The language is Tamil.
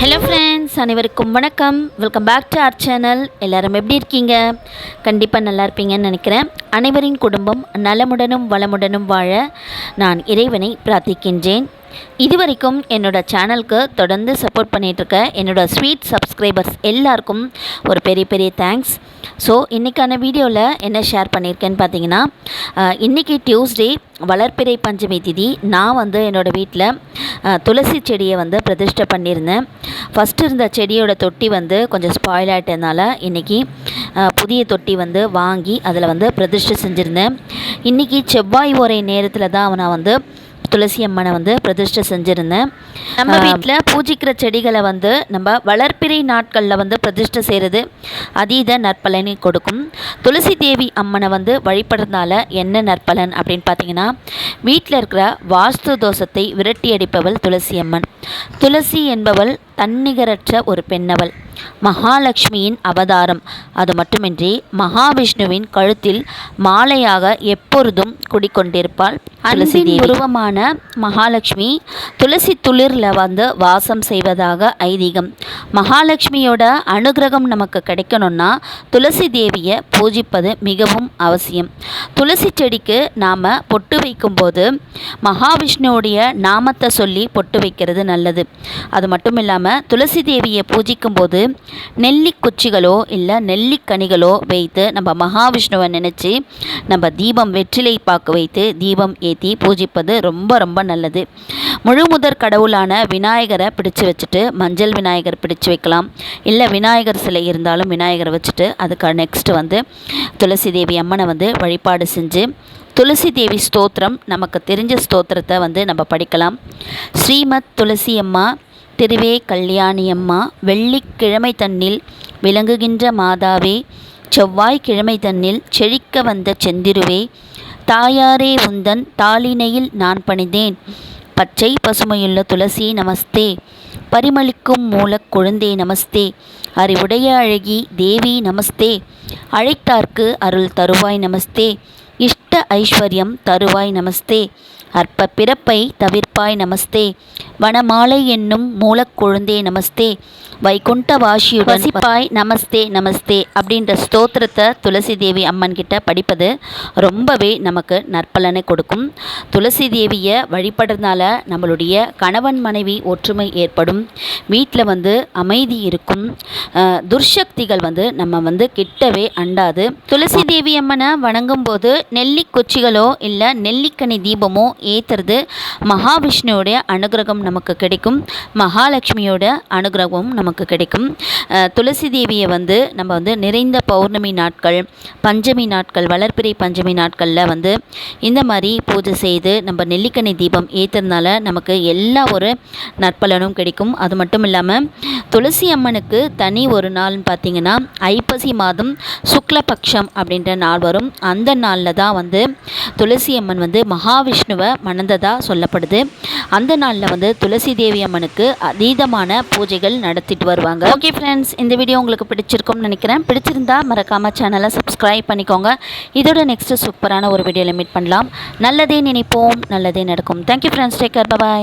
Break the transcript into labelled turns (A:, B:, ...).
A: ஹலோ ஃப்ரெண்ட்ஸ் அனைவருக்கும் வணக்கம். Welcome back to our channel எல்லோரும் எப்படி இருக்கீங்க? கண்டிப்பாக நல்லா இருப்பீங்கன்னு நினைக்கிறேன். அனைவரின் குடும்பம் நலமுடனும் வளமுடனும் வாழ நான் இறைவனை பிரார்த்திக்கின்றேன். இதுவரைக்கும் என்னோட சேனலுக்கு தொடர்ந்து சப்போர்ட் பண்ணிகிட்ருக்க என்னோடய ஸ்வீட் சப்ஸ்கிரைபர்ஸ் எல்லாருக்கும் ஒரு பெரிய பெரிய தேங்க்ஸ் ஸோ இன்றைக்கான வீடியோவில் என்ன ஷேர் பண்ணியிருக்கேன்னு பார்த்தீங்கன்னா இன்றைக்கி இன்னைக்கு டியூஸ்டே வளர்ப்பிறை பஞ்சமி திதி. நான் வந்து என்னோடய வீட்டில் துளசி செடியை வந்து பிரதிஷ்டை பண்ணியிருந்தேன். ஃபஸ்ட்டு இருந்த செடியோட தொட்டி வந்து கொஞ்சம் ஸ்பாயில் ஆகிட்டதுனால இன்றைக்கி புதிய தொட்டி வந்து வாங்கி அதில் வந்து பிரதிஷ்டை செஞ்சுருந்தேன். இன்றைக்கி செவ்வாய் ஒரே நேரத்தில் தான் நான் வந்து துளசி அம்மனை வந்து பிரதிஷ்டை செஞ்சுருந்தேன். நம்ம வீட்டில் பூஜிக்கிற செடிகளை வந்து நம்ம வளர்ப்பிறை நாட்களில் வந்து பிரதிஷ்டை செய்கிறது அதீத நற்பலனை கொடுக்கும். துளசி தேவி அம்மனை வந்து வழிபடுறதுனால என்ன நற்பலன் அப்படின்னு பார்த்தீங்கன்னா வீட்டில் இருக்கிற வாஸ்து தோஷத்தை விரட்டி அடிப்பவள் துளசி அம்மன். துளசி என்பவள் தன்னிகரற்ற ஒரு பெண்ணவள். மகாலட்சுமியின் அவதாரம். அது மட்டுமின்றி மகாவிஷ்ணுவின் கழுத்தில் மாலையாக எப்பொழுதும் குடிக்கொண்டிருப்பாள் துளசி உருவமான மகாலட்சுமி துளசி துளிரில் வந்து வாசம் செய்வதாக ஐதீகம். மகாலட்சுமியோட அனுகிரகம் நமக்கு கிடைக்கணும்னா துளசி தேவியை பூஜிப்பது மிகவும் அவசியம். துளசி செடிக்கு நாம் பொட்டு வைக்கும்போது மகாவிஷ்ணுவுடைய நாமத்தை சொல்லி பொட்டு வைக்கிறது நல்லது. அது மட்டும் இல்லாமல் துளசி தேவியை பூஜிக்கும்போது நெல்லிக் குச்சிகளோ இல்லை நெல்லிக்கனிகளோ வைத்து நம்ம மகாவிஷ்ணுவை நினச்சி நம்ம தீபம் வெற்றிலை பாக்கு வைத்து தீபம் ஏற்றி பூஜிப்பது ரொம்ப ரொம்ப நல்லது. முழுமுதற் கடவுளான விநாயகரை பிடிச்சு வச்சுட்டு மஞ்சள் விநாயகர் பிடிச்சு வைக்கலாம். இல்லை விநாயகர் சிலை இருந்தாலும் விநாயகரை வச்சுட்டு அதுக்கு நெக்ஸ்ட்டு வந்து துளசி தேவி அம்மனை வந்து வழிபாடு செஞ்சு துளசி தேவி ஸ்தோத்திரம் நமக்கு தெரிஞ்ச ஸ்தோத்திரத்தை வந்து நம்ம படிக்கலாம். ஸ்ரீமத் துளசி அம்மா திருவே கல்யாணி அம்மா வெள்ளிக்கிழமை தன்னில் விளங்குகின்ற மாதாவே செவ்வாய்க்கிழமை தன்னில் செழிக்க வந்த செந்திருவே தாயாரே உந்தன் தாளினையில் நான் பணிந்தேன். பச்சை பசுமையுள்ள துளசி நமஸ்தே பரிமளிக்கும் மூலக் கொழுந்தே நமஸ்தே அறிவுடைய அழகி தேவி நமஸ்தே அழைத்தார்க்கு அருள் தருவாய் நமஸ்தே இஷ்ட ஐஸ்வர்யம் தருவாய் நமஸ்தே. அற்ப பிறப்பை தவிர்ப்பாய் நமஸ்தே. வனமாலை என்னும் மூலக்கொழுந்தே நமஸ்தே. வைகுண்ட வாசியுடன் வசிப்பாய் நமஸ்தே நமஸ்தே அப்படின்ற ஸ்தோத்திரத்தை துளசி தேவி அம்மன் கிட்ட படிப்பது ரொம்பவே நமக்கு நற்பலனை கொடுக்கும். துளசி தேவியை வழிபடுறதுனால நம்மளுடைய கணவன் மனைவி ஒற்றுமை ஏற்படும். வீட்டில் வந்து அமைதி இருக்கும். துர்சக்திகள் வந்து நம்ம வந்து கிட்டவே அண்டாது. துளசி தேவி அம்மனை வணங்கும் போது நெல்லி குச்சிகளோ இல்லை நெல்லிக்கனி தீபமோ ஏற்றுறது மகாவிஷ்ணுவோடைய அனுகிரகம் நமக்கு கிடைக்கும். மகாலட்சுமியோட அனுகிரகமும் நமக்கு கிடைக்கும். துளசி தேவியை வந்து நம்ம வந்து நிறைந்த பௌர்ணமி நாட்கள் பஞ்சமி நாட்கள் வளர்ப்பிறை பஞ்சமி நாட்களில் வந்து இந்த மாதிரி பூஜை செய்து நம்ம நெல்லிக்கனி தீபம் ஏற்றுறதுனால நமக்கு எல்லா ஒரு நற்பலனும் கிடைக்கும். அது மட்டும் இல்லாமல் துளசி அம்மனுக்கு தனி ஒரு நாள்னு பார்த்தீங்கன்னா ஐப்பசி மாதம் சுக்லபக்ஷம் அப்படின்ற நாள் வரும். அந்த நாளில் தான் வந்து வந்து துளசி அம்மன் வந்து மகாவிஷ்ணுவை மணந்ததாக சொல்லப்படுது. அந்த நாளில் வந்து துளசி தேவி அம்மனுக்கு அதீதமான பூஜைகள் நடத்திட்டு வருவாங்க. ஓகே ஃப்ரெண்ட்ஸ் இந்த வீடியோ உங்களுக்கு பிடிச்சிருக்கும்னு நினைக்கிறேன். பிடிச்சிருந்தா மறக்காமல் சேனலை சப்ஸ்கிரைப் பண்ணிக்கோங்க. இதோட நெக்ஸ்ட்டு சூப்பரான ஒரு வீடியோவில் மீட் பண்ணலாம். நல்லதே நினைப்போம். நல்லதே நடக்கும். Thank you friends take care bye